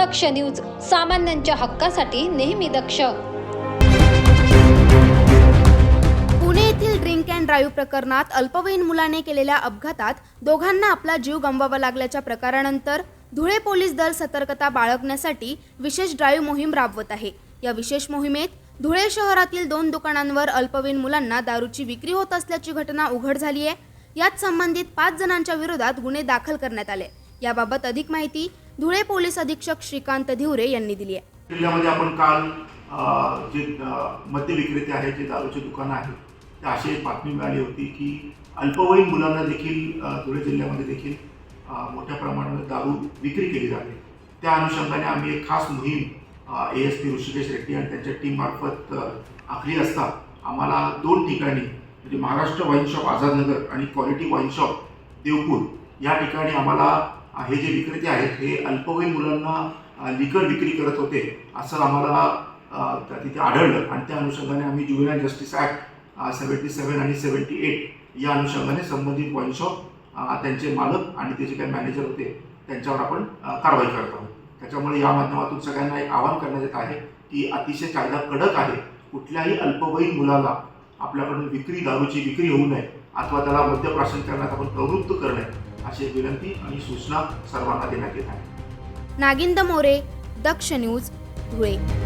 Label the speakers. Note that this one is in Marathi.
Speaker 1: दक्ष न्यूज सामान्यांच्या हक्कासाठी नेहमी दक्ष.
Speaker 2: पुणे येथील ड्रिंक अँड ड्राईव्ह प्रकरणात अल्पवयीन मुलाने केलेल्या अपघातात दोघांना आपला जीव गमवावा लागल्याच्या प्रकारानंतर धुळे पोलीस दल सतर्कता बाळगण्यासाठी विशेष ड्राईव्ह मोहीम राबवत आहे. या विशेष मोहिमेत धुळे शहरातील दोन दुकानांवर अल्पवयीन मुलांना दारूची विक्री होत असल्याची घटना उघड झाली आहे यात संबंधित पाच जणांच्या विरोधात गुन्हे दाखल करण्यात आले. याबाबत अधिक माहिती धुळे पोलीस अधीक्षक श्रीकांत धिवरे यांनी दिली आहे.
Speaker 3: जिल्ह्यामध्ये आपण काल जे मद्य विक्रेते आहेत जे दारूचे दुकानं आहेत त्या अशी एक बातमी मिळाली होती की अल्पवयीन मुलांना देखील धुळे जिल्ह्यामध्ये देखील मोठ्या प्रमाणावर दारू विक्री केली जाते. त्या अनुषंगाने आम्ही एक खास मोहीम A S P Rishikesh Reddy आणि त्यांच्या टीममार्फत मार्फत आखली असता आम्हाला दोन ठिकाणी म्हणजे महाराष्ट्र वाईन शॉप आझादनगर आणि क्वालिटी वाईन शॉप देवपूर या ठिकाणी आम्हाला हे जे विक्रेते आहेत हे अल्पवयीन मुलांना लिकर विक्री करत होते असं आम्हाला त्या- तिथे आढळलं. आणि त्या अनुषंगाने आम्ही juvenile justice act seventy seven आणि सेवन्टी एट या अनुषंगाने संबंधित वाईन शॉप त्यांचे मालक आणि ते जे काही मॅनेजर होते त्यांच्यावर आपण कारवाई करत आहोत. त्याच्यामुळे या माध्यमातून सगळ्यांना एक आवाहन करण्यात येत आहे की अतिशय कायदा कडक आहे. कुठल्याही अल्पवयीन मुलाला आपल्याकडून विक्री दारूची विक्री होऊ नये अथवा त्याला मद्यप्राशन करण्यात आपण प्रवृत्त करणे अशी विनंती आणि सूचना सर्वांना देण्यात येत आहे.
Speaker 2: नागिंद मोरे दक्ष न्यूज धुळे.